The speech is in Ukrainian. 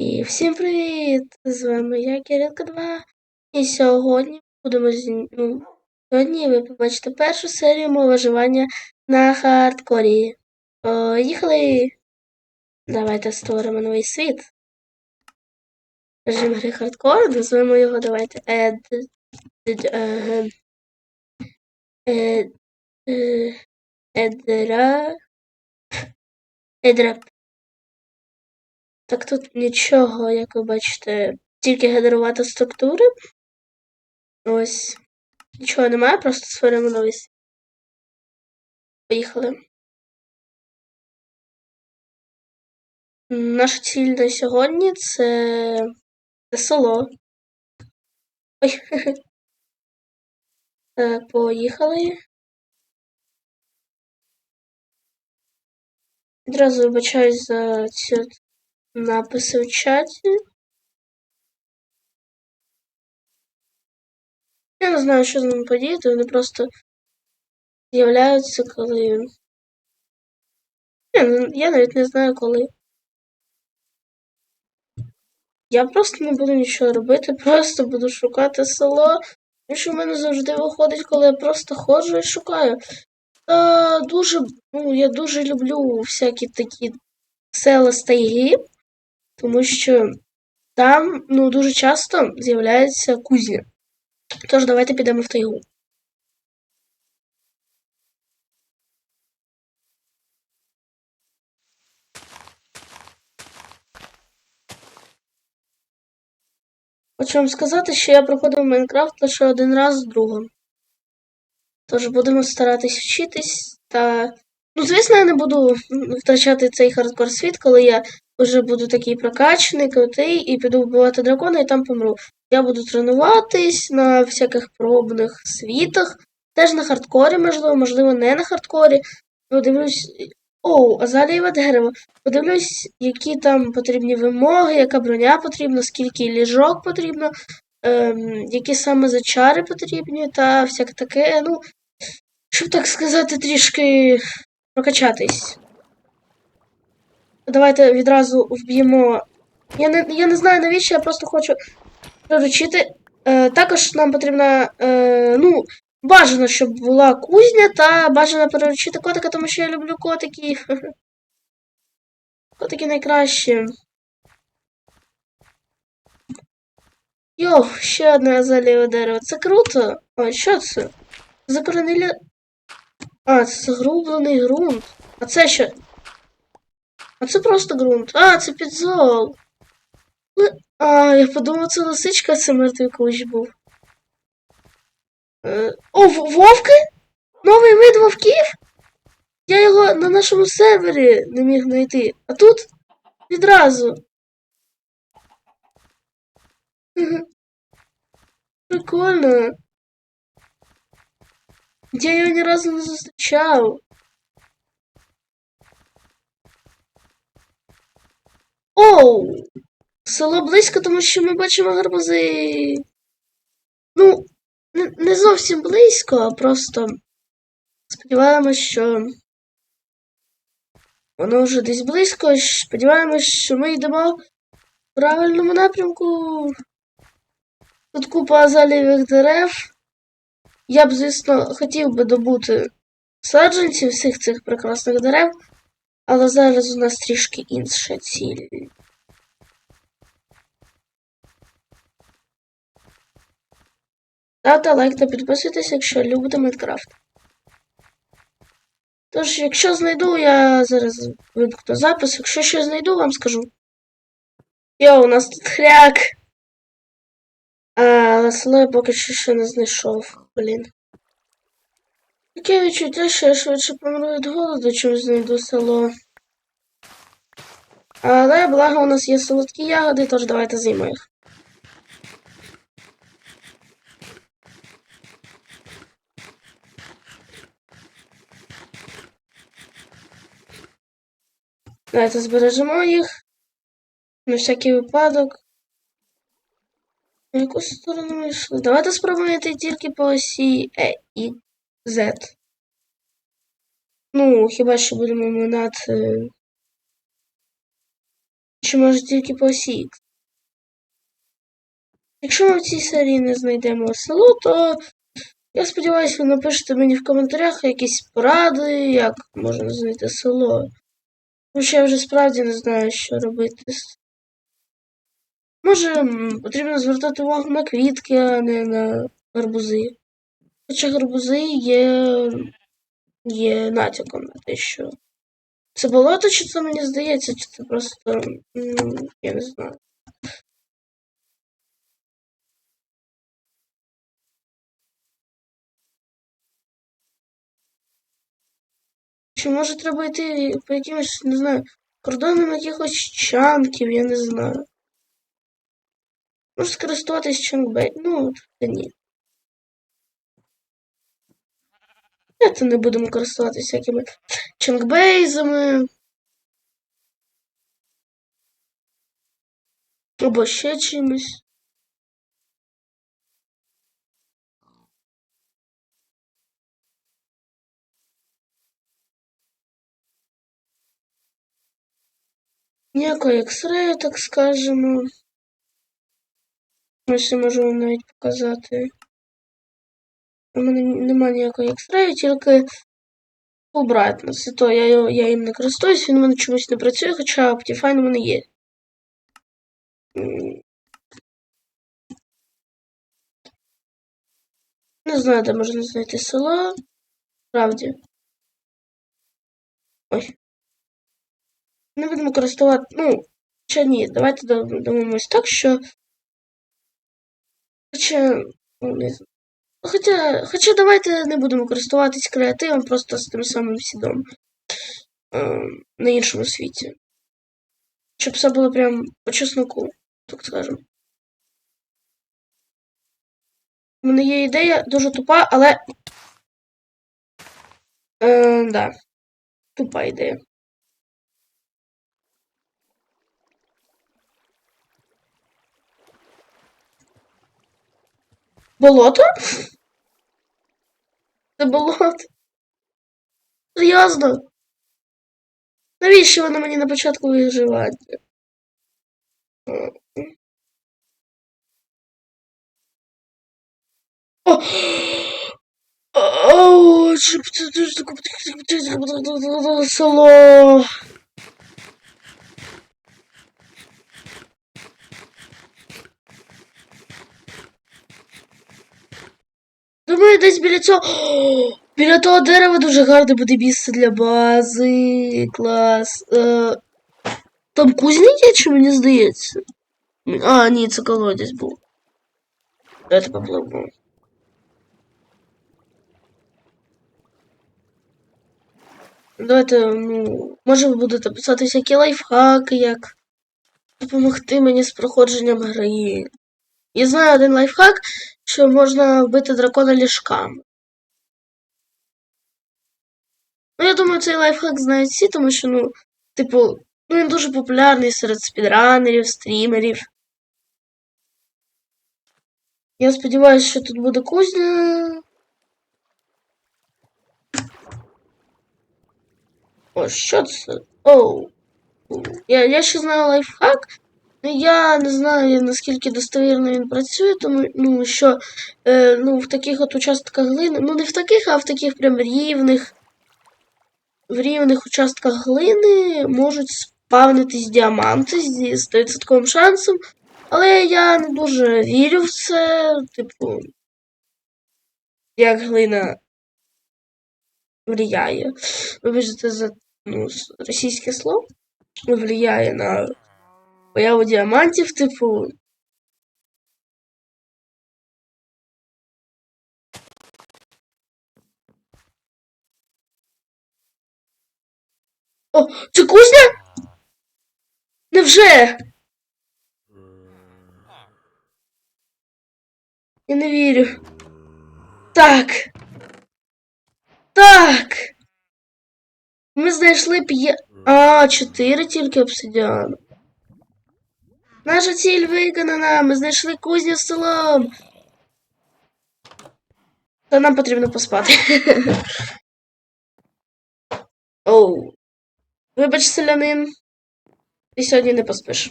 І всім привіт! З вами я, Кирилка 2. І сьогодні будемо з... ну, сьогодні ви побачите першу серію мого виживання на хардкорі. Поїхали! Давайте створимо новий світ. Режим гри хардкор, назвемо його давайте Ed. Ed. Ed. Едра. Так тут нічого, як ви бачите, тільки генерувати структури. Ось. Нічого немає, просто створимо новий. Поїхали. Наша ціль на сьогодні це, це село. Ой. Поїхали. Відразу вибачаюсь за цю написи в чаті. Я не знаю, що з ними подіяти, вони просто з'являються, коли. Я, ну, я навіть не знаю коли. Я просто не буду нічого робити, просто буду шукати село. І що в мене завжди виходить, коли я просто ходжу і шукаю. Та дуже, ну, я дуже люблю всякі такі села з тайги тому що там ну, дуже часто з'являється кузня. Тож, давайте підемо в тайгу. Хочу вам сказати, що я проходив Майнкрафт лише один раз з другом. Тож будемо старатись вчитись та. Ну, звісно, я не буду втрачати цей хардкор світ, коли я вже буду такий прокачаний, крутий, і піду вбивати дракона і там помру. Я буду тренуватись на всяких пробних світах, теж на хардкорі, можливо, можливо, не на хардкорі. Подивлюсь. Оу, азалієве дерево. Подивлюсь, які там потрібні вимоги, яка броня потрібна, скільки ліжок потрібно, ем, які саме зачари потрібні, та всяке таке. Ну, щоб так сказати, трішки прокачатись. Давайте відразу вб'ємо. Я не я не знаю навіщо, я просто хочу приручити. Е, Також нам потрібна. Е, ну, бажано, щоб була кузня, та бажано переручити котика, тому що я люблю котиків. Котики найкращі. Йо, ще одне заліве дерево. Це круто. Ой, що це? Закоренілі. А, це загрублений ґрунт. А це що? А це просто ґрунт. А, це підзол. А, я подумав, це лисичка, це мертвий кущ був. Е, о, вовки? Новий вид вовків? Я його на нашому сервері не міг знайти. А тут відразу. Прикольно. Я його ні разу не зустрічав. Оу! Село близько, тому що ми бачимо гарбузи. Ну, не, зовсім близько, а просто сподіваємось, що воно вже десь близько. Сподіваємось, що ми йдемо в правильному напрямку. Тут купа азалівих дерев. Я б, звісно, хотів би добути саджанців всіх цих прекрасних дерев. Але зараз у нас трішки інша ціль. Ставте лайк та підписуйтесь, якщо любите Майнкрафт. Тож, якщо знайду, я зараз вимкну запис. Якщо ще знайду, вам скажу. Йо, у нас тут хряк. Але село я поки що ще не знайшов, блін. Таке відчуття, що я швидше помру від голоду, чим знайду село. Але благо у нас є солодкі ягоди, тож давайте з'їмо їх. Давайте збережемо їх. На всякий випадок. На яку сторону ми йшли? Давайте спробуємо йти тільки по осі E і Z. Ну, хіба що будемо минати Чи може тільки по осі Х? Якщо ми в цій серії не знайдемо село, то я сподіваюся, ви напишете мені в коментарях якісь поради, як можна знайти село. Тому що я вже справді не знаю, що робити. Може, потрібно звертати увагу на квітки, а не на гарбузи. Хоча гарбузи є, є натяком на те, що це болото, чи це мені здається, чи це просто. Я не знаю. Чи може треба йти по якимось, не знаю, кордонам якихось чанків, я не знаю. Може скористуватись чанкбей. Ну, та ні. Давайте не будемо користуватися всякими чанкбейзами. Або ще чимось. Ніякого X-ray, так скажемо. Ось я можу вам навіть показати. У мене немає ніякого X-ray, тільки Full Brightness. І то я, я їм не користуюсь, він у мене чомусь не працює, хоча Optifine у мене є. Не знаю, де можна знайти село. Справді. Ой. Не будемо користувати. Ну, хоча ні, давайте дом- домовимось так, що. Хоча. ну. Хоча, хоча давайте не будемо користуватись креативом просто з тим самим сідом е, на іншому світі. Щоб все було прям по чесноку, так скажемо. У мене є ідея дуже тупа, але. Е, да. Тупа ідея. Болото? Це болото. Серйозно? Навіщо воно мені на початку виживання? О! Дуже таке село. Думаю, десь біля цього. Біля того дерева дуже гарне буде місце для бази. Клас. Е, Там кузня чи мені здається? А, ні, це колодязь був. Давайте попливемо. Давайте, ну, може ви будете писати всякі лайфхаки, як допомогти мені з проходженням гри. Я знаю один лайфхак, що можна вбити дракона ліжками. Ну, я думаю, цей лайфхак знають всі, тому що, ну, типу, ну, він дуже популярний серед спідранерів, стрімерів. Я сподіваюся, що тут буде кузня. О, що це? Оу. Я, я ще знаю лайфхак. Ну, я не знаю, наскільки достовірно він працює, тому ну, що е, ну, в таких от участках глини, ну не в таких, а в таких прям рівних, в рівних участках глини можуть спавнитись діаманти зі 100% шансом. Але я не дуже вірю в це, типу, як глина влияє. Вибачте за ну, російське слово. Влияє на появу діамантів, типу. О, це кузня? Невже? Я не вірю. Так. Так. Ми знайшли п'є. А, чотири тільки обсидіану. Наша ціль виконана. Ми знайшли кузню з селом. Та нам потрібно поспати. Оу. Вибач, селянин. Ти сьогодні не поспиш.